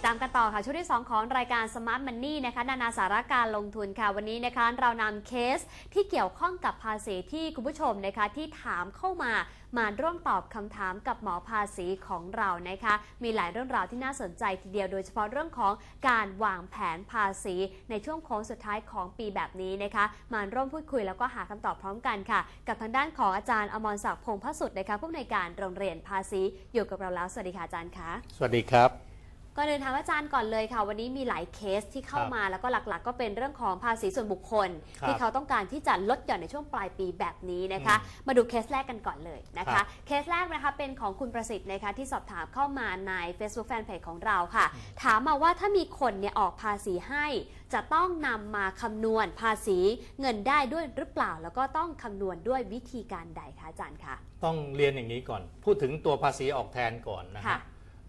ดตามกันต่อค่ะ ช่วงที่ 2 ของรายการ Smart Money นะคะนานาสาระการลงทุนค่ะ วันนี้นะคะเรานำเคสที่เกี่ยวข้องกับภาษีที่คุณผู้ชมนะคะที่ถามเข้ามามาร่วมตอบคำถามกับหมอภาษีของเรานะคะ มีหลายเรื่องราวที่น่าสนใจทีเดียวโดยเฉพาะเรื่องของการวางแผนภาษีในช่วงโค้งสุดท้ายของปีแบบนี้นะคะ มาร่วมพูดคุยแล้วก็หาคำตอบพร้อมกันค่ะ กับทางด้านของอาจารย์อมรศักดิ์พงษ์พระสุดนะคะผู้อำนวยการโรงเรียนภาษีอยู่กับเราแล้วสวัสดีค่ะอาจารย์คะสวัสดีครับ ก่อนอื่นถามอาจารย์ก่อนเลยค่ะ วันนี้มีหลายเคสที่เข้าครับมาแล้วก็หลักๆ ก็เป็นเรื่องของภาษีส่วนบุคคลครับที่เขาต้องการที่จะลดหย่อนในช่วงปลายปีแบบนี้นะคะ มาดูเคสแรกกันก่อนเลยนะครัคะบเคสแรกนะคะเป็นของคุณประสิทธิ์นะคะที่สอบถามเข้ามาใน Facebook Fanpage ของเราค่ะ ถามมาว่าถ้ามีคนเนี่ยออกภาษีให้ จะต้องนำมาคำนวณภาษีเงินได้ด้วยหรือเปล่า แล้วก็ต้องคำนวณด้วยวิธีการใดคะอาจารย์คะต้องเรียนอย่างนี้ก่อน พูดถึงตัวภาษีออกแทนก่อนนะค่ะฮะ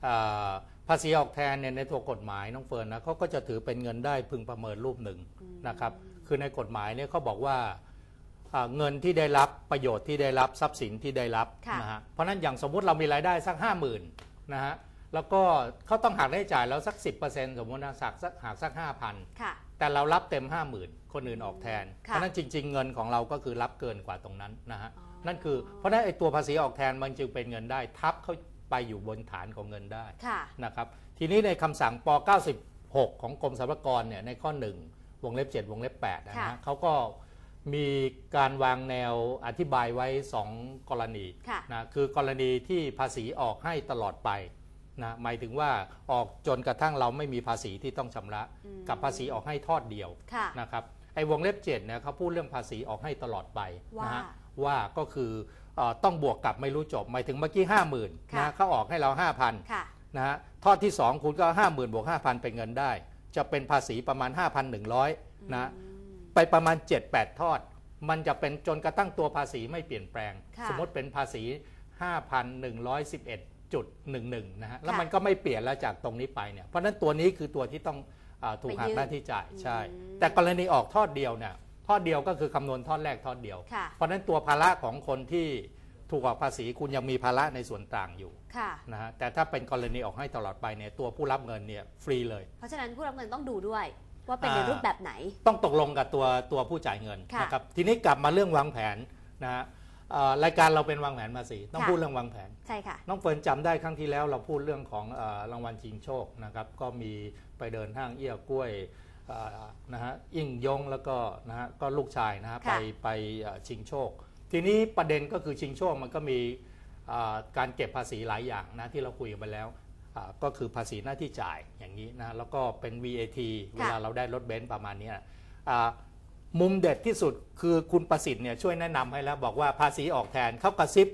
อ่า ภาษีออกแทนเนี่ยในตัวกฎหมายน้องเฟิร์นนะเขาก็จะถือเป็นเงินได้พึงประเมินรูปหนึ่งนะครับ คือในกฎหมายเนี่ยเขาบอกว่าอ่าเงินที่ได้รับประโยชน์ที่ได้รับทรัพย์สินที่ได้รับค่ะนะฮะเพราะฉะนั้นอย่างสมมุติเรามีรายได้สักห้าหมื่นนะฮะแล้วก็เขาต้องหักได้จ่ายแล้วสัก 10%สมมตินะสักสักหักสักห้าพันค่ะแต่เรารับเต็ม 5 0,000 คนอื่นออกแทนค่ะเพราะฉะนั้นจริง ๆ เงินของเราก็คือรับเกินกว่าตรงนั้นนะฮะอ๋อนั่นคือเพราะฉะนั้นไอ้ตัวภาษีออกแทนมันจึงเป็นเงินได้ทับเข้า ไปอยู่บนฐานของเงินได้ค่ะนะครับทีนี้ในคำสั่งป 96 ของกรมสรรพากรเนี่ยในข้อ 1 วงเล็บ 7 วงเล็บ8นะค่ะฮะเขาก็มีการวางแนวอธิบายไว้ 2 กรณีค่ะนะคือกรณีที่ภาษีออกให้ตลอดไปนะหมายถึงว่าออกจนกระทั่งเราไม่มีภาษีที่ต้องชำระอืมกับภาษีออกให้ทอดเดียวค่ะนะครับไอ้วงเล็บ7เนี่ยเขาพูดเรื่องภาษีออกให้ตลอดไปว่านะฮะว่าก็คือเออ ต้องบวกกับไม่รู้จบหมายถึงเมื่อกี้5 0,000ค่ะนะเขาออกให้เรา5,000ค่ะนะฮะทอดที่2คุณก็50,000บวก5,000เป็นเงินได้ จะเป็นภาษีประมาณ5,100นะไปประมาณ7-8ทอด มันจะเป็นจนกระทั่งตัวภาษีไม่เปลี่ยนแปลงค่ะสมมติเป็นภาษี5,111.11นะฮะแล้วค่ะมันก็ไม่เปลี่ยนแล้วจากตรงนี้ไปเนี่ยเพราะฉะนั้นตัวนี้คือตัวที่ต้องอาถูกหักไปยื่นหน้าที่จ่ายใช่อืมแต่กรณีออกทอดเดียวเนี่ยทอดเดียวก็คือคำนวณทอดแรกทอดเดียวค่ะเพราะฉะนั้นตัวภาระของคนที่ ถูกออกภาษีคุณยังมีภาระในส่วนต่างอยู่ค่ะนะฮะแต่ถ้าเป็นกรณีออกให้ตลอดไปเนี่ยตัวผู้รับเงินเนี่ยฟรีเลย เพราะฉะนั้นผู้รับเงินต้องดูด้วยว่าเป็นอ่าในรูปแบบไหน ต้องตกลงกับตัวตัวผู้จ่ายเงินค่ะนะครับทีนี้กลับมาเรื่องวางแผนนะฮะเอ่อรายการเราเป็นวางแผนภาษีต้องค่ะพูดเรื่องวางแผนใช่ค่ะน้องเฟิร์นจำได้ครั้งที่แล้วเราพูดเรื่องของเออรางวัลชิงโชคนะครับก็มีไปเดินห้างเอี้ยกล้วยเอ่อนะฮะยิ่งยงแล้วก็นะฮะก็ลูกชายนะฮะไปค่ะไปเอ่อชิงโชค ทีนี้ประเด็นก็คือชิงโชคมันก็มีเอ่อการเก็บภาษีหลายอย่างนะที่เราคุยกันไปแล้วอ่าก็คือภาษีหน้าที่จ่ายอย่างนี้นะแล้วก็เป็น VAT เวลาเราได้รถเบนซ์ประมาณเนี้ยอ่ามุมเด็ดที่สุดคือคุณประสิทธิ์เนี่ยช่วยแนะนำให้แล้วบอกว่าภาษีออกแทนเขากระซิบ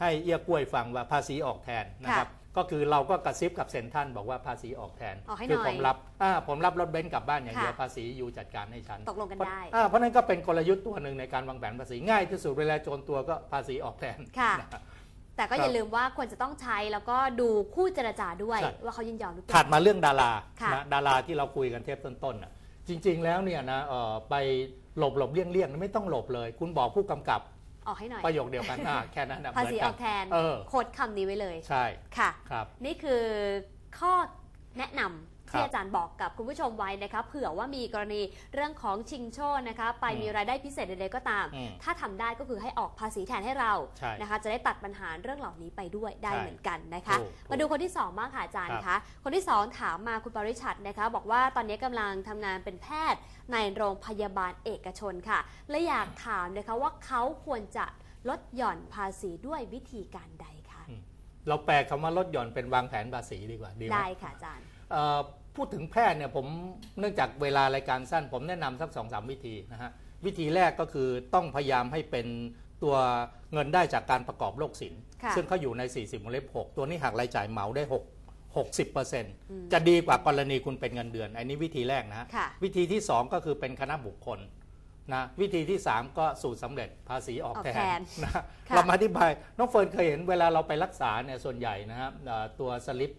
ให้เอี้ยกล้วยฟังว่าภาษีออกแทนนะครับ ก็คือเราก็กระซิบกับเซ็นทรันบอกว่าภาษีออกแทน ออกให้คืหน่อยผมรับอ่าผมรับรถเบนซ์กลับบ้านอย่างเดียวค่ะ ภาษีอยู่จัดการให้ฉันตกลงกันได้ อ่าเพราะนั้นก็เป็นกลยุทธ์ตัวหนึ่งในการวางแผนภาษีง่ายที่สุดเวลาโจรตัวก็ภาษีออกแทน ค่ะนะฮะแต่ก็อย่าลืมว่าควรจะต้องใช้แล้วก็ดูคู่เจรจาด้วย ใช่ ว่าเขายินยอมหรือเปถัล่า ดมาเรื่องดาราค่ะ นะดาราที่เราคุยกันเทปต้นๆน่ะจริง ๆ แล้วเนี่ยนะเอ่อไปหลบหลบเลี่ยงเลี่ยงๆ ไม่ต้องหลบเลย คุณบอกผู้กำกับ ออกให้หน่อยประโยคเดียวกันอ่าแค่นั้นนะภาษีเหมืนออกแทนเออโค้ดคำนี้ไว้เลย ใช่ค่ะครับนี่คือข้อแนะนำครับ ที่อาจารย์บอกกับคุณผู้ชมไว้นะคะเผื่อว่ามีกรณีเรื่องของชิงโชคนะคะไปอืมมีรายได้พิเศษใดๆก็ตามอืมถ้าทำได้ก็คือให้ออกภาษีแทนให้เราใช่นะคะจะได้ตัดปัญหาเรื่องเหล่านี้ไปด้วยได้ใช่เหมือนกันนะคะถูกมาดูคนที่สองบ้างค่ะอาจารย์ครับคะคนที่สองถามมาคุณปริชัดนะคะ บอกว่าตอนนี้กำลังทำงานเป็นแพทย์ในโรงพยาบาลเอกชนค่ะ และอยากถามนะคะว่าเขาควรจะลดหย่อนภาษีด้วยวิธีการใดคะเราแปลคำว่าลดหย่อนเป็นวางแผนภาษีดีกว่าดีไหมได้ค่ะอาจารย์เอ่อ พูดถึงแพทย์เนี่ยผมเนื่องจากเวลารายการสั้น ผมแนะนำสักสองสามวิธีนะฮะวิธีแรกก็คือต้องพยายามให้เป็นตัวเงินได้จากการประกอบโรคสิน ค่ะซึ่งเขาอยู่ใน 40วงเล็บ6ตัวนี้หักรายจ่ายเหมาได้ 6 60%มจะดีกว่ากรณีคุณเป็นเงินเดือน อันนี้วิธีแรกนะฮะค่ะ วิธีที่ 2 ก็คือเป็นคณะบุคคลนะวิธีที่ 3 ก็สูตรสำเร็จภาษีออกออกแทแทนนนะค่ะเรามาอธิบายน้องเฟิร์นเคยเห็นเวลาเราไปรักษาเนี่ยส่วนใหญ่นะฮะเอ่อตัวสลิปเอ่อ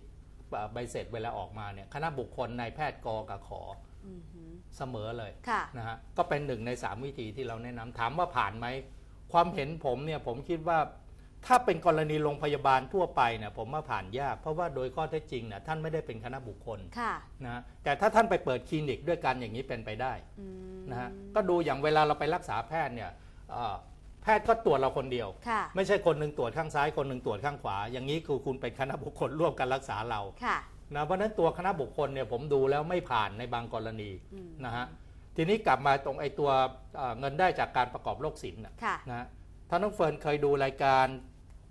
ใบเสร็จเวลาออกมาเนี่ยคณะบุคคลนายแพทย์กกับขออือหือเสมอเลยค่ะนะฮะก็เป็นหนึ่งใน3วิธีที่เราแนะนำถามว่าผ่านไหมความเห็นผมเนี่ยผมคิดว่าถ้าเป็นกรณีโรงพยาบาลทั่วไปเนี่ยผมว่าผ่านยาก เพราะว่าโดยข้อเท็จจริงเนี่ยท่านไม่ได้เป็นคณะบุคคลค่ะนะแต่ถ้าท่านไปเปิดคลินิกด้วยกันอย่างนี้เป็นไปได้อืมนะฮะก็ดูอย่างเวลาเราไปรักษาแพทย์เนี่ยเอ่อ แพทย์ก็ตรวจเราคนเดียวค่ะไม่ใช่คนหนึ่งตรวจข้างซ้ายคนหนึ่งตรวจข้างขวา อย่างนี้คือคุณเป็นคณะบุคคลร่วมกันรักษาเราค่ะนะเพราะฉะนั้นตัวคณะบุคคลเนี่ยผมดูแล้วไม่ผ่านในบางกรณีอืมนะฮะทีนี้กลับมาตรงไอ้ตัวเอ่อเงินได้จากการประกอบโรคศิลป์น่ะค่ะนะฮะถ้าน้องเฟิร์นเคยดูรายการ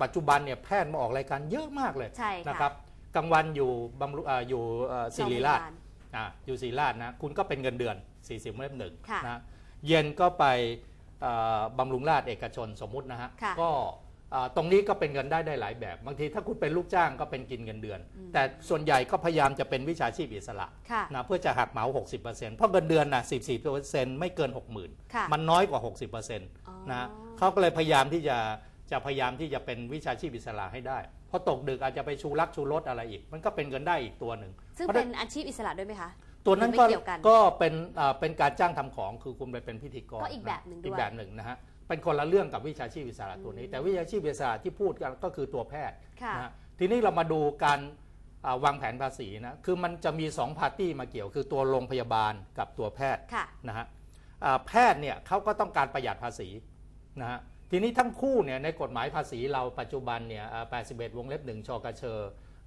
ปัจจุบันเนี่ยแพทย์มาออกรายการเยอะมากเลยใช่ค่ะนะครับกลางวันอยู่บำรุเอ่ออยู่เอ่อศิริราชโงพยบลอะอยู่ศิริราชนะคุณก็เป็นเงินเดือน 40เล่มหนึ่งค่ะนะเย็นก็ไปเอ่อ บำรุงราชเอกชนสมมุตินะฮะค่ะก็เอ่อตรงนี้ก็เป็นเงินได้ได้หลายแบบ บางทีถ้าคุณเป็นลูกจ้างก็เป็นกินเงินเดือน แต่ส่วนใหญ่ก็พยายามจะเป็นวิชาชีพอิสระค่ะนะเพื่อจะหักเหมา 60%เพราะเงินเดือนนะ14%ไม่เกิน 60,000ค่ะมันน้อยกว่า 60%นอ๋อะเขาก็เลยพยายามที่จะจะพยายามที่จะเป็นวิชาชีพอิสระให้ได้เพราะตกดึกอาจจะไปชูรักชูรสอะไรอีก มันก็เป็นเงินได้อีกตัวหนึ่งซึ่งเพราะฉะเป็นอาชีพอิสระด้วยไหมคะ ตัวนั้นหรือก็ไม่เกี่ยวกันก็เป็นอ่าเป็นการจ้างทำของคือคุณไปเป็นพิธีกรก็อีกแบบหนึ่งด้วยอีกแบบหนึ่งนะฮะเป็นคนละเรื่องกับวิชาชีพอิสระตัวนี้ แต่วิชาชีพอิสระที่พูดกันก็คือตัวแพทย์ค่ะนะฮะทีนี้เรามาดูการอ่าวางแผนภาษีนะคือมันจะมี2พาร์ตี้มาเกี่ยว คือตัวโรงพยาบาลกับตัวแพทย์ค่ะนะฮะอ่าแพทย์เนี่ยเขาก็ต้องการประหยัดภาษีนะฮะทีนี้ทั้งคู่เนี่ยในกฎหมายภาษีเราปัจจุบันเนี่ยอ่า81 วงเล็บ1ชกเช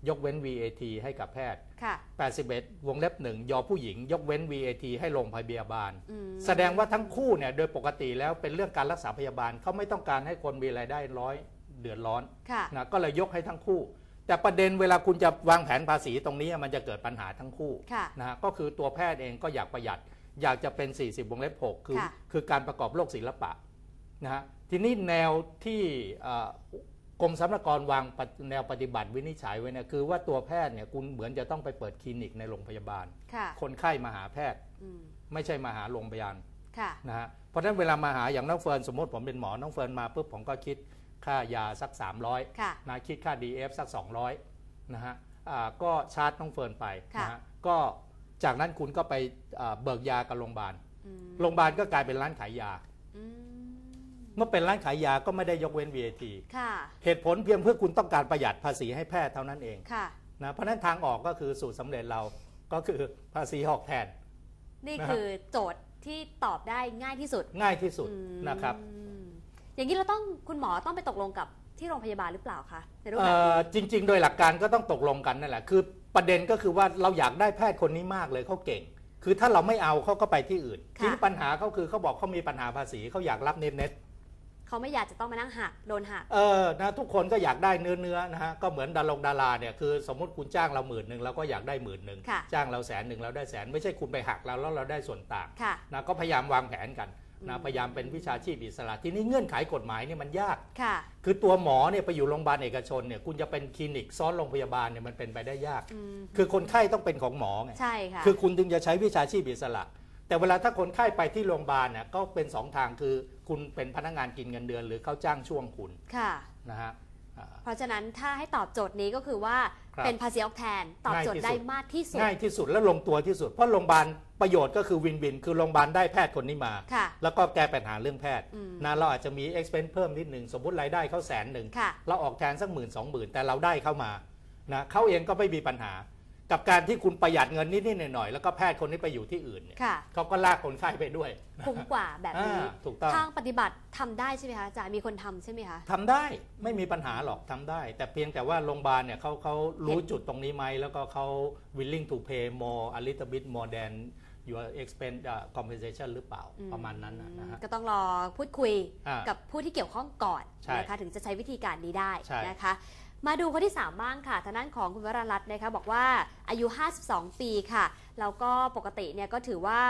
ยกเว้น VAT ให้กับแพทย์ ค่ะ 81 วงเล็บ1ยอผู้หญิง ยกเว้น VAT ให้โรงพยาบาล อืมแสดงว่าทั้งคู่เนี่ยโดยปกติแล้วเป็นเรื่องการรักษาพยาบาลเขาไม่ต้องการให้คนมีรายได้ร้อยเดือดร้อนค่ะ นะก็เลยยกให้ทั้งคู่ แต่ประเด็นเวลาคุณจะวางแผนภาษีตรงนี้มันจะเกิดปัญหาทั้งคู่ค่ะ นะฮะก็คือตัวแพทย์เองก็อยากประหยัด อยากจะเป็น 40 วงเล็บ 6 คือค่ะ คือการประกอบโลกศิลปะนะฮะทีนี้แนวที่เอ่อ กรมสรรพากรวางปฏิแนวปฏิบัติวินิจฉัยไว้เนี่ยคือว่าตัวแพทย์เนี่ยคุณเหมือนจะต้องไปเปิดคลินิกในโรงพยาบาลค่ะคนไข้มาหาแพทย์อืมไม่ใช่มาหาโรงพยาบาลค่ะนะฮะเพราะฉะนั้นเวลามาหาอย่างน้องเฟิร์นสมมติผมเป็นหมอน้องเฟิร์นมาปุ๊บผมก็คิดค่ายาสัก 300ค่ะนะคิดค่า DF สัก 200นะฮะอ่าก็ชาร์จน้องเฟิร์นไปค่ะนะฮะก็จากนั้นคุณก็ไปอ่าเบิกยากับโรงพยาบาลอืมโรงพยาบาลก็กลายเป็นร้านขายยาอืม เมื่อเป็นร้านขายยาก็ไม่ได้ยกเว้น VAT ค่ะ เหตุผลเพียงเพื่อคุณต้องการประหยัดภาษีให้แพทย์เท่านั้นเองค่ะนะเพราะฉะนั้นทางออกก็คือสูตรสำเร็จเราก็คือภาษีออกแทน นี่นะฮะคือโจทย์ที่ตอบได้ง่ายที่สุดง่ายที่สุดอืมนะครับ อย่างนี้เราต้องคุณหมอต้องไปตกลงกับที่โรงพยาบาลหรือเปล่าคะในรูปเอ่แบบอนี้จริง ๆ โดยหลักการก็ต้องตกลงกันนั่นแหละคือประเด็นก็คือว่าเราอยากได้แพทย์คนนี้มากเลยเขาเก่ง คือถ้าเราไม่เอาเขาก็ไปที่อื่น ทีนี้ปัญหาเขาคือเขาบอกเขามีปัญหาภาษีเขาอยากรับเน็ตเน็ต เขาไม่อยากจะต้องมานั่งหักโดนหักเออนะทุกคนก็อยากได้เนื้อเนื้อนะฮะก็เหมือนดารงดาราเนี่ยคือสมมติคุณจ้างเราหมื่นหนึ่งเราก็อยากได้หมื่นหนึ่งค่ะจ้างเราแสนหนึ่งเราได้แสนไม่ใช่คุณไปหักเราแล้วเราได้ส่วนต่างค่ะนะก็พยายามวางแผนกันนะพยายามเป็นวิชาชีพอิสระทีนี้เงื่อนไขกฎหมายเนี่ยมันยากค่ะคือตัวหมอเนี่ยไปอยู่โรงพยาบาลเอกชนเนี่ยคุณจะเป็นคลินิกซ้อนโรงพยาบาลเนี่ยมันเป็นไปได้ยากอืมคือคนไข้ต้องเป็นของหมอไงใช่ค่ะคือคุณถึงจะใช้วิชาชีพอิสระ แต่เวลาถ้าคนไข้ไปที่โรงพยาบาลเนี่ยก็เป็นสองทางคือ คุณเป็นพนักงานกินเงินเดือน หรือเขาจ้างช่วงคุณค่ะนะฮะอ่าเพราะฉะนั้นถ้าให้ตอบโจทย์นี้ก็คือว่าครับเป็นภาษีออกแทน ตอบโจทย์ง่ายที่สุดได้มากที่สุดง่ายที่สุดและลงตัวที่สุด เพราะโรงพยาบาลประโยชน์ก็คือวินวิน คือโรงพยาบาลได้แพทย์คนนี้มาค่ะแล้วก็แก้ปัญหาเรื่องแพทย์อืมนะเราอาจจะมี expense เพิ่มนิดหนึ่งสมมติรายได้เขาแสนหนึ่งค่ะเราออกแทนสักหมื่นสองหมื่นแต่เราได้เข้ามานะเขาเองก็ไม่มีปัญหา กับการที่คุณประหยัดเงินนิดๆหน่อยๆแล้วก็แพทย์คนนี้ไปอยู่ที่อื่นเนี่ยค่ะ เขาก็ลากคนไข้ไปด้วยคุ้มกว่าแบบนี้ อ่าถูกต้อง ทางปฏิบัติทำได้ใช่ไหมคะอาจารย์มีคนทำใช่ไหมคะ ทำได้ไม่มีปัญหาหรอกทำได้ แต่เพียงแต่ว่าโรงพยาบาลเนี่ยเขาเขารู้จุดตรงนี้ไหม แล้วก็เขา willing to pay more a little bit more than your expense uh, compensation หรือเปล่าอืม ประมาณนั้นนะนะฮะ ก็ต้องรอพูดคุยอ่ากับผู้ที่เกี่ยวข้องก่อนใช่นะคะถึงจะใช้วิธีการนี้ได้ใช่ นะคะ มาดูคนที่ 3 บ้างค่ะทางด้านของคุณวรารัตน์นะคะบอกว่าอายุ 52 ปีค่ะแล้วก็ปกติเนี่ยก็ถือว่า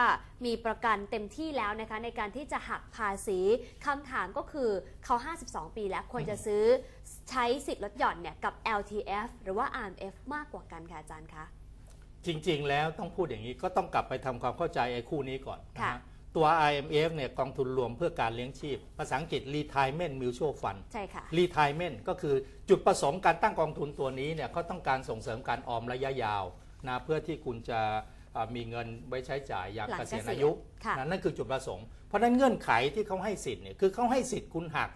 มีประกันเต็มที่แล้วนะคะในการที่จะหักภาษีคำถามก็คือเขา 52 ปีแล้วควรจะซื้อใช้สิทธิ์ลดหย่อนเนี่ยกับ LTF หรือว่า RMF มากกว่ากันค่ะอาจารย์คะจริงๆแล้วต้องพูดอย่างนี้ก็ต้องกลับไปทำความเข้าใจไอ้คู่นี้ก่อนนะค่ะฮะ ตัว IMF เนี่ยกองทุนรวมเพื่อการเลี้ยงชีพ ภาษาอังกฤษ Retirement Mutual Fund ใช่ค่ะ Retirement ก็คือจุดประสงค์การตั้งกองทุนตัวนี้เนี่ยเขาต้องการส่งเสริมการออมระยะยาวนะเพื่อที่คุณจะเอ่อมีเงินไว้ใช้จ่ายยามหลังเกษียณเกษียณอายุค่ะนะนั่นคือจุดประสงค์ เพราะฉะนั้นเงื่อนไขที่เขาให้สิทธิ์เนี่ยคือเขาให้สิทธิ์คุณหัก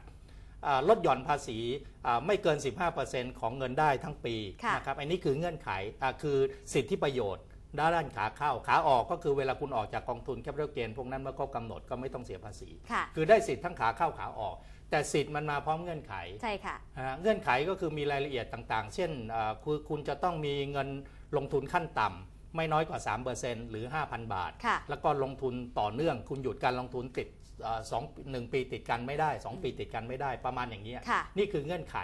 อ่าลดหย่อนภาษีอ่าไม่เกิน 15%ของเงินได้ทั้งปีค่ะนะครับอันนี้คือเงื่อนไขอ่าคือสิทธิประโยชน์ ด้านขาเข้าขาออกก็คือเวลาคุณออกจากกองทุนแคปิตอลเกนพวกนั้นเมื่อครบกำหนดก็ไม่ต้องเสียภาษีค่ะคือได้สิทธิ์ทั้งขาเข้าขาออก แต่สิทธิ์มันมาพร้อมเงื่อนไขใช่ค่ะนะฮะเงื่อนไขก็คือมีรายละเอียดต่างๆ เช่นอ่าคือคุณจะต้องมีเงินลงทุนขั้นต่ำไม่น้อยกว่า 3%หรือ 5,000 บาทค่ะแล้วก็ลงทุนต่อเนื่อง คุณหยุดการลงทุนติดอ่าสองหนึ่งปีติดกันไม่ได้ 2 ปีติดกันไม่ได้ประมาณอย่างนี้ยค่ะนี่คือเงื่อนไข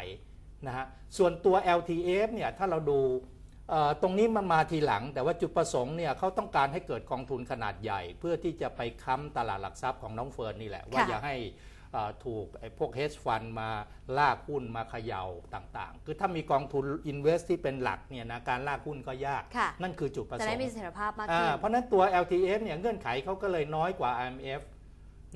นะฮะส่วนตัว LTF เนี่ยถ้าเราดูเอ่อ ตรงนี้มันมาทีหลัง แต่ว่าจุดประสงค์เนี่ยเขาต้องการให้เกิดกองทุนขนาดใหญ่ เพื่อที่จะไปค้ำตลาดหลักทรัพย์ของน้องเฟิร์นนี่แหละ ว่าค่ะอย่าให้เอ่อถูกไอ้พวก hedge fund มาลากหุ้นมาเขย่าต่างๆ คือถ้ามีกองทุน invest ที่เป็นหลักเนี่ยนะการลากหุ้นก็ยากค่ะนั่นคือจุดประสจะงได้ค์มีเสถียรภาพมากอ่าขึ้นเพราะฉะนั้นตัว LTF เนี่ยเงื่อนไขเขาก็เลยน้อยกว่า IMF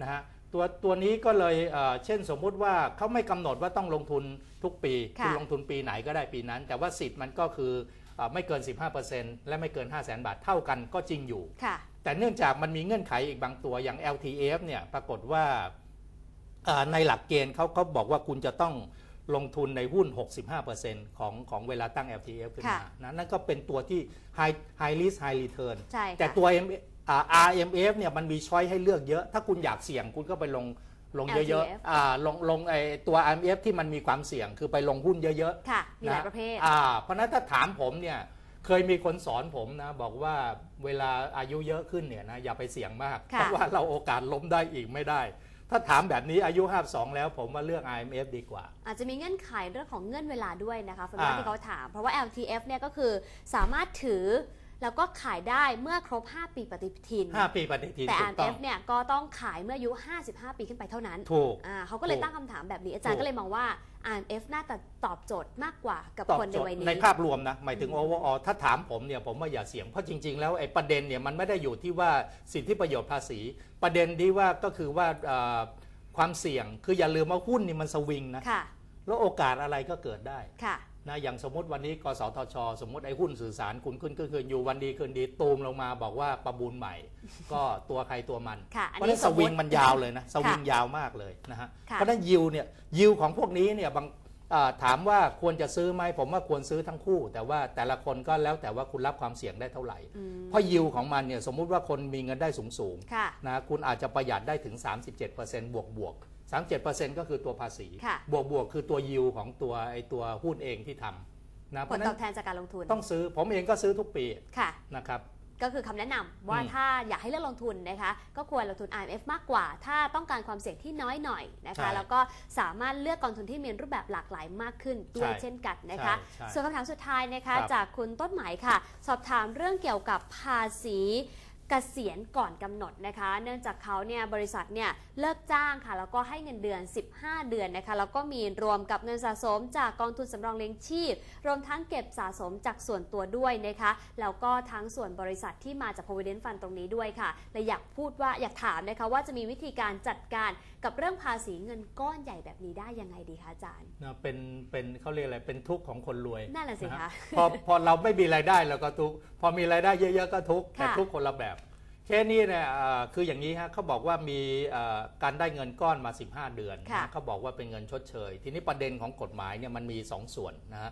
นะฮะตัวตัวนี้ก็เลยเอ่อเช่นสมมุติว่าเขาไม่กำหนดว่าต้องลงทุนทุกปีค่ะณลงทุนปีไหนก็ได้ปีนั้น แต่ว่าสิทธิ์มันก็คือเอ่อ ไม่เกิน 15%และไม่เกิน 5 0 0 0 0 0 บาทเท่ากันก็จริงอยู่ค่ะแต่เนื่องจากมันมีเงื่อนไขอีกบางตัวอย่าง LTF เนี่ยปรากฏว่าอ่าในหลักเกณฑ์เขาเขาบอกว่าคุณจะต้องลงทุนในหุ้น 65%ของของเวลาตั้ง LTF ขึ้นมาค่ะนะนั่นก็เป็นตัวที่ high high risk high return ใช่ค่ะแต่ตัว M อ่า RMF เนี่ยมันมีช้อยให้เลือกเยอะ ถ้าคุณอยากเสี่ยงคุณก็ไปลง ลงเยอะ LTF ๆอ่าลงลงไอตัว RMF ที่มันมีความเสี่ยงคือไปลงหุ้นเยอะค่ะๆมีหลายประเภทอ่าเพราะฉะนั้นถ้าถามผมเนี่ยเคยมีคนสอนผมนะ บอกว่าเวลาอายุเยอะขึ้นเนี่ยนะอย่าไปเสี่ยงมากค่ะเพราะว่าเราโอกาสล้มได้อีกไม่ได้ ถ้าถามแบบนี้อายุ 52 แล้วผมว่าเลือก IMF ดีกว่า อาจจะมีเงื่อนไขเรื่องของเงื่อนเวลาด้วยนะคะฟังว่าอ่าที่เขาถาม เพราะว่า LTF เนี่ยก็คือสามารถถือ แล้วก็ขายได้เมื่อครบ 5 ปีปฏิทิน 5 ปีปฏิทินแต่ถูกต้อง RMF เนี่ยก็ต้องขายเมื่ออายุ 55 ปีขึ้นไปเท่านั้นถูกอ่าเขาก็เลยถูกตั้งคำถามแบบนี้อาจารย์ถูกก็เลยมองว่า RMF น่าจะตอบโจทย์มากกว่ากับตอบคนในโจทวัยย์นี้ในภาพรวมนะหมายถึง overall ถ้าถามผมเนี่ยผมว่าอย่าเสี่ยงเพราะจริง ๆ แล้วไอ้ประเด็นเนี่ยมันไม่ได้อยู่ที่ว่าสิทธิประโยชน์ภาษี ประเด็นที่ว่าก็คือว่าเอ่อความเสี่ยงคืออย่าลืมว่าหุ้นนี่มันสวิงนะค่ะแล้วโอกาสอะไรก็เกิดได้ค่ะ นะอย่างสมมติวันนี้กสทช สมมติไอ้หุ้นสื่อสารคุณขึ้นก็คืออยู่วันดีคืนดีตูมลงมาบอกว่าประมูลใหม่ ก็ตัวใครตัวมันค่ะอันเพราะฉะนี้นั้นสสมมวิงติมันยาวเลยนะสวิงค่ะยาวมากเลยนะฮะค่ะเพราะฉะนั้นยิวเนี่ยยิวของพวกนี้เนี่ยบางอ่าถามว่าควรจะซื้อไหมผมว่าควรซื้อทั้งคู่ แต่ว่าแต่ละคนก็แล้วแต่ว่าคุณรับความเสี่ยงได้เท่าไหร่อืมเพราะยิวของมันเนี่ยสมมุติว่าคนมีเงินได้สูงสูงๆค่ะนะคุณอาจจะประหยัดได้ถึง 37%บวกบวก 37%ก็คือตัวภาษี ค่ะ บวกบวกคือตัวยิวของตัวไอตัวหุ้นเองที่ทำนะเพผลราะฉะตนั้อบนแทนจากการลงทุนต้องซื้อผมเองก็ซื้อทุกปีค่ะ นะครับ ก็คือคำแนะนำว่าอืมถ้าอยากให้เลือกลงทุนนะคะ ก็ควรลงทุน IMF มากกว่า ถ้าต้องการความเสี่ยงที่น้อยหน่อยนะคะแล้วก็สามารถเลือกกองทุนที่มีรูปแบบหลากหลายมากขึ้นด้วยเช่นกันนะคะใช่ส่วนคำถามสุดท้ายนะคะ ครับจากคุณต้นไหมายค่ะ สอบถามเรื่องเกี่ยวกับภาษีเกษียณก่อนกำหนดนะคะ เนื่องจากเขาเนี่ยบริษัทเนี่ยเลิกจ้างค่ะ แล้วก็ให้เงินเดือน 15 เดือนนะคะ แล้วก็มีรวมกับเงินสะสมจากกองทุนสำรองเลี้ยงชีพ รวมทั้งเก็บสะสมจากส่วนตัวด้วยนะคะ แล้วก็ทั้งส่วนบริษัทที่มาจาก provident fund ตรงนี้ด้วยค่ะเลยอยากพูดว่าอยากถามนะคะว่าจะมีวิธีการจัดการกับเรื่องภาษีเงินก้อนใหญ่แบบนี้ได้ยังไงดีคะอาจารย์นะเป็นเป็นเขาเรียกอะไรเป็นทุกข์ของคนรวยนั่นแหละสินะคะฮะพอพอเราไม่มีรายได้เราก็ทุกข์พอมีรายได้เยอะๆก็ทุกข์แต่ค่ะทุกข์คนละแบบแค่นี้เนี่ยเอ่อคืออย่างนี้ฮะเขาบอกว่ามีเอ่อการได้เงินก้อนมา 15 เดือนค่ะนะเขาบอกว่าเป็นเงินชดเชย ทีนี้ประเด็นของกฎหมายเนี่ยมันมี 2 ส่วนนะฮะ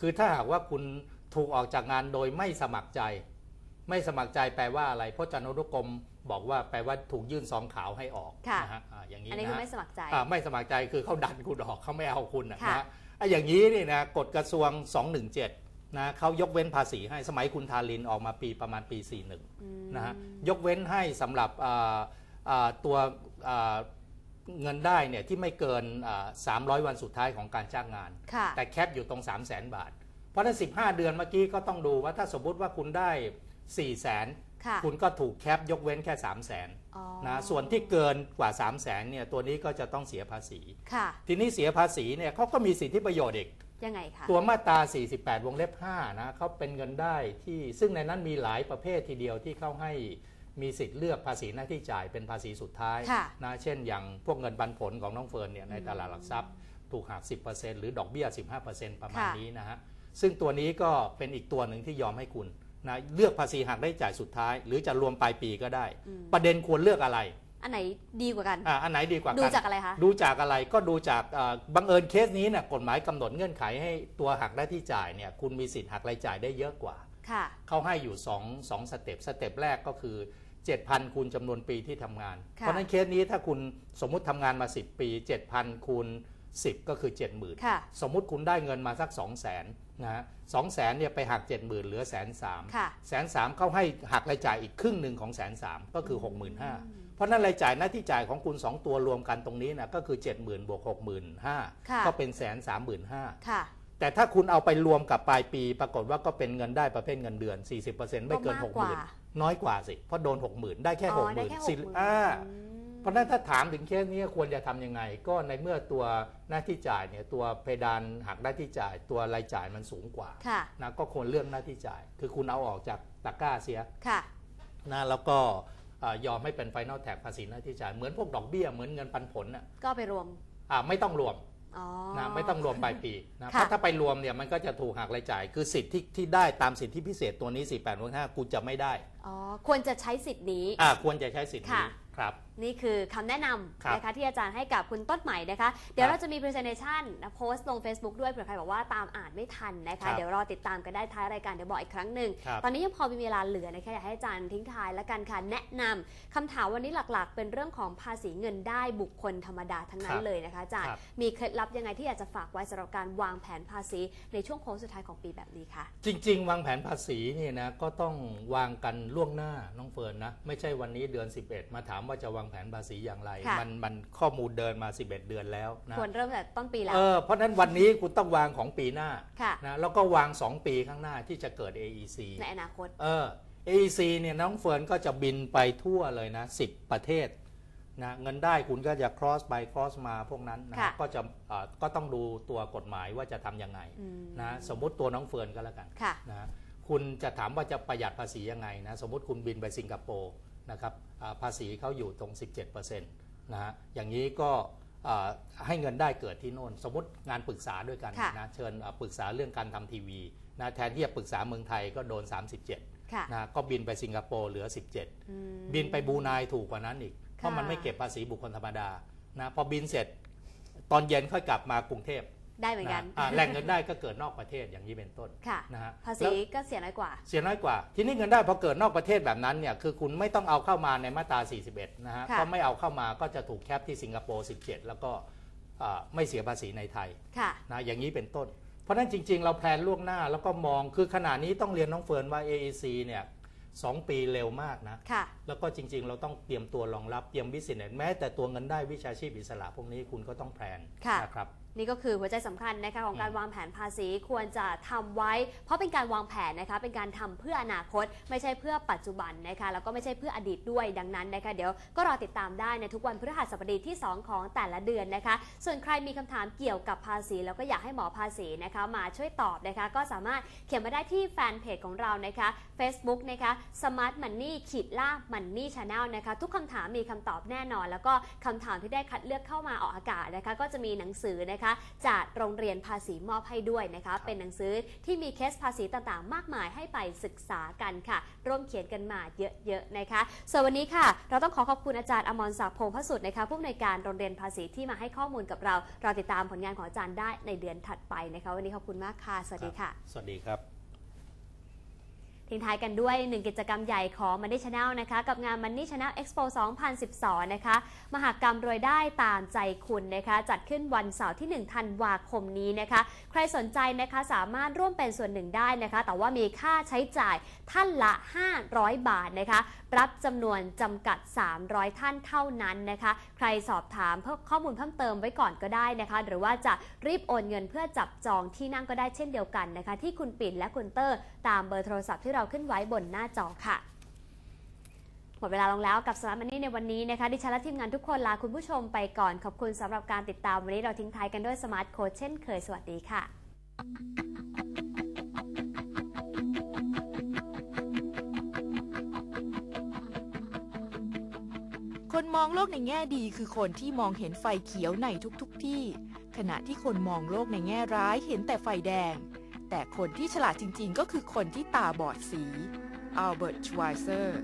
คือถ้าหากว่าคุณถูกออกจากงานโดยไม่สมัครใจ ไม่สมัครใจแปลว่าอะไรเพราะจานุกรมบอกว่าแปลว่าถูกยื่นซองขาวให้ออกค่ะนะฮะอ่าอย่างนี้อันนี้นะคือฮะไม่สมัครใจอ่าไม่สมัครใจคือเขาดันคุณออกเขาไม่เอาคุณนะค่ะนะไอ้อย่างนี้นี่นะกฎกระทรวง 217นะเขายกเว้นภาษีให้สมัยคุณทารินออกมาปีประมาณปี 41อืมนะฮะยกเว้นให้สำหรับอ่าอ่าตัวอ่าเงินได้เนี่ยที่ไม่เกินอ่า300 วันสุดท้ายของการจ้างงานค่ะแต่แคปอยู่ตรง 3 0 0 0 0 0 บาท เพราะฉะนั้น15 เดือนเมื่อกี้ก็ต้องดูว่าถ้าสมมติว่าคุณได้ 4 0 0 0 0 0ค่ะคุณก็ถูกแคปยกเว้นแค่ 3 0 0 0 0 0อ๋อนะส่วนที่เกินกว่า 3 0 0 0 0 0เนี่ยตัวนี้ก็จะต้องเสียภาษีค่ะทีนี้เสียภาษีเนี่ยเขาก็มีสิทธิประโยชน์อีกยังไงคะตัวมาตรา 48 วงเล็บ 5 นะเขาเป็นเงินได้ที่ซึ่งในนั้นมีหลายประเภททีเดียวที่เข้าให้มีสิทธิ์เลือกภาษีหน้าที่จ่ายเป็นภาษีสุดท้ายค่ะนะเช่นอย่างพวกเงินปันผลของน้องเฟิร์นเนี่ยในตลาดหลักทรัพย์ถูกหัก 10%หรือดอกเบี้ย 15%ประมาณค่ะนี้นะฮะซึ่งตัวนี้ก็เป็นอีกตัวหนึ่งที่ยอมให้คุณ นะเลือกภาษีหักได้จ่ายสุดท้าย หรือจะรวมปลายปีก็ได้อืมประเด็นควรเลือกอะไร อันไหนดีกว่ากันอ่าอันไหนดีกว่าดูกันจากอะไรคะดูจากอะไรก็ดูจากอ่าบังเอิญเคสนี้เนี่ยกฎหมายกำหนดเงื่อนไขให้ตัวหักหน้าที่จ่ายเนี่ยคุณมีสิทธิ์หักรายจ่ายได้เยอะกว่าค่ะเขาให้อยู่2 2สเต็ปสเต็ปแรกก็คือ 7,000คูณจำนวนปีที่ทำงานค่ะเพราะฉะนั้นเคสนี้ถ้าคุณสมมุติทำงานมา 10 ปี 7,000คูณ 10 ก็คือ 70,000ค่ะสมมุติคุณได้เงินมาสัก 2 0 0 0 0นนะฮะสองแสนเนี่ยไปหัก 70,000 เหลือแสนสามค่ะแสนสามเขาให้หักรายจ่ายอีกครึ่งหนึ่งของแสนสามก็คือ 65,000 เพราะฉะนั้นรายจ่ายหน้าที่จ่ายของคุณ 2 ตัวรวมกันตรงนี้นะก็คือ 70,000บวก65,000ค่ะก็เป็นแสนสามหมื่นห้าค่ะแต่ถ้าคุณเอาไปรวมกับปลายปี ปรากฏว่าก็เป็นเงินได้ประเภทเงินเดือน 40%ไม่เกินก็มากกว่า60,000 น้อยกว่าสิ เพราะโดน 60,000 ได้แค่อ๋อได้แค่60,000สิหกหมื่นอ่าอืม เพราะฉะนั้นถ้าถามถึงเคสนี้ควรจะทำยังไง ก็ในเมื่อตัวหน้าที่จ่ายเนี่ยตัวเพดานหักหน้าที่จ่าย ตัวรายจ่ายมันสูงกว่าค่ะนะก็ควรเรื่องหน้าที่จ่าย คือคุณเอาออกจากตะกร้าเสียค่ะนะแล้วก็อ่ายอมให้เป็นไฟนอลแท็กภาษีหน้าที่จ่าย เหมือนพวกดอกเบี้ยเหมือนเงินปันผลอะก็ไปรวมอ่าไม่ต้องรวมอ๋อนะไม่ต้องรวมปลายปีนะค่ะเพราะถ้าไปรวมเนี่ยมันก็จะถูกหักรายจ่าย คือสิทธิ์ที่ที่ได้ตามสิทธิพิเศษตัวนี้ 4 8 1 5กูจะไม่ได้ อ๋อควรจะใช้สิทธิ์นี้อ่าควรจะใช้สิทธิ์นี้ค่ะครับนี่คือคำแนะนครับำนะคะที่อาจารย์ให้กับคุณต้นใหม่นะคะ เดี๋ยวครับเราจะมี presentation นะโพสต์ลง Facebook ด้วยเผื่อใครบอกว่าตามอ่านไม่ทันนะครัคะบเดี๋ยวรอติดตามกันได้ท้ายรายการเดี๋ยวบอกอีกครั้งหนึ่งครับตอนนี้ยังพอมีเวลาเหลือนะคะอยากให้อาจารย์ทิ้งท้ายและกันค่ะ แนะนำคำถามวันนี้หลักๆ เป็นเรื่องของภาษีเงินได้บุคคลธรรมดาทั้งนั้นเลยนะคะอาจารย์ครับมีเคล็ดลับยังไงที่อยากจะฝากไว้สำหรับการวางแผนภาษีในช่วงโค้งสุดท้ายของปีแบบนี้คะจริง ๆ วางแผนภาษีเนี่ยนะก็ต้องวางกันล่วงหน้าน้องเฟิร์นนะ ไม่ใช่วันนี้เดือน 11 มาถามว่าจะวางแผนภาษีอย่างไร ค่ะ มันมันข้อมูลเดินมา 11 เดือนแล้วนะควรเริ่มแต่ต้นปีแล้ว เออเพราะฉะนั้นวันนี้คุณต้องวางของปีหน้าค่ะ นะแล้วก็วาง 2 ปีข้างหน้าที่จะเกิด AEC ในอนาคต เออ AEC เนี่ยน้องเฟิร์นก็จะบินไปทั่วเลยนะ 10 ประเทศนะเงินได้คุณก็จะ cross ไป cross มาพวกนั้นนะค่ะก็จะเอ่อก็ต้องดูตัวกฎหมายว่าจะทำยังไงอืม นะสมมุติตัวน้องเฟิร์นก็แล้วกันค่ะ นะ คุณจะถามว่าจะประหยัดภาษียังไงนะสมมติคุณบินไปสิงคโปร์นะครับอ่าภาษีเขาอยู่ตรง 17%นะฮะอย่างนี้ก็อ่าให้เงินได้เกิดที่โน่น สมมติงานปรึกษาด้วยกันค่ะนะเชิญอ่าปรึกษาเรื่องการทำทีวีนะแทนที่จะปรึกษาเมืองไทยก็โดน 37ค่ะนะก็บินไปสิงคโปร์เหลือ 17อืมบินไปบรูไนถูกกว่านั้นอีก เพราะค่ะมันไม่เก็บภาษีบุคคลธรรมดานะพอบินเสร็จตอนเย็นค่อยกลับมากรุงเทพ ได้เหมือนกันนะอ่าแหล่งเงินได้ก็เกิดนอกประเทศอย่างนี้เป็นต้นค่ะนะฮะภาษีแล้วก็เสียน้อยกว่า เสียน้อยกว่า ทีนี้เงินได้พอเกิดนอกประเทศแบบนั้นเนี่ยคือคุณไม่ต้องเอาเข้ามาในมาตรา 41 นะฮะค่ะก็ไม่เอาเข้ามาก็จะถูกแคปที่สิงคโปร์ 17 แล้วก็อ่าไม่เสียภาษีในไทยค่ะนะอย่างนี้เป็นต้น เพราะฉะนั้นจริง ๆ เราแพลนล่วงหน้าแล้วก็มองคือขณะนี้ต้องเรียนน้องเฟิร์นว่า AEC เนี่ยสองปีเร็วมากนะค่ะแล้วก็จริง ๆ เราต้องเตรียมตัวรองรับเตรียมวิสิตแม้แต่ตัวเงินได้วิชาชีพอิสระพวกนี้คุณก็ต้องแพลนค่ะนะครับ นี่ก็คือหัวใจสำคัญนะคะของการวางแผนภาษีควรจะทำไว้ เพราะเป็นการวางแผนนะคะเป็นการทำเพื่ออนาคต ไม่ใช่เพื่อปัจจุบันนะคะแล้วก็ไม่ใช่เพื่ออดีตด้วยดังนั้นนะคะเดี๋ยวก็รอติดตามได้ในทุกวันพฤหัสบดีที่ 2 ของแต่ละเดือนนะคะ ส่วนใครมีคำถามเกี่ยวกับภาษี แล้วก็อยากให้หมอภาษีนะคะมาช่วยตอบนะคะ ก็สามารถเขียนมาได้ที่แฟนเพจของเรานะคะ Facebook นะคะ Smart Money ขีดล่า Money Channel นะคะ ทุกคำถามมีคำตอบแน่นอน แล้วก็คำถามที่ได้คัดเลือกเข้ามาออกอากาศนะคะ ก็จะมีหนังสือนะคะจากโรงเรียนภาษีมอบให้ด้วยนะคะ เป็นหนังสือที่มีเคสภาษีต่างๆ มากมายให้ไปศึกษากันค่ะ ร่วมเขียนกันมาเยอะๆนะคะส่วนวันนี้ค่ะ เราต้องขอขอบคุณอาจารย์อมรศักดิ์พงษ์พระสุดนะคะผู้อำนวยการโรงเรียนภาษีที่มาให้ข้อมูลกับเรา เราติดตามผลงานของอาจารย์ได้ในเดือนถัดไปนะคะ วันนี้ขอบคุณมากค่ะ สวัสดีค่ะ สวัสดีครับ ทิ้งท้ายกันด้วยหนึ่งกิจกรรมใหญ่ของ Money Channel นะคะ กับงาน Money Channel Expo 2012 นะคะ มหากรรมรวยได้ตามใจคุณนะคะ จัดขึ้นวันเสาร์ที่ 1 ธันวาคมนี้นะคะ ใครสนใจนะคะสามารถร่วมเป็นส่วนหนึ่งได้นะคะ แต่ว่ามีค่าใช้จ่ายท่านละ 500 บาทนะคะ รับจำนวนจำกัด 300 ท่านเท่านั้นนะคะ ใครสอบถามเพิ่มข้อมูลเพิ่มเติมไว้ก่อนก็ได้นะคะ หรือว่าจะรีบโอนเงินเพื่อจับจองที่นั่งก็ได้เช่นเดียวกันนะคะ ที่คุณปิ่นและคุณเตอร์ตามเบอร์โทรศัพท์ที่เราเราขึ้นไว้บนหน้าจอค่ะ หมดเวลาลงแล้วกับสมาร์ทมันนี่ในวันนี้นะคะดิฉันและทีมงานทุกคนลาคุณผู้ชมไปก่อนขอบคุณสำหรับการติดตามวันนี้เราทิ้งท้ายกันด้วยสมาร์ทโค้ดเช่นเคยสวัสดีค่ะ คนมองโลกในแง่ดีคือคนที่มองเห็นไฟเขียวในทุกๆทที่ ขณะที่คนมองโลกในแง่ร้ายเห็นแต่ไฟแดง แต่คนที่ฉลาดจริงๆ ก็คือคนที่ตาบอดสีอัลเบิร์ตชไวเซอร์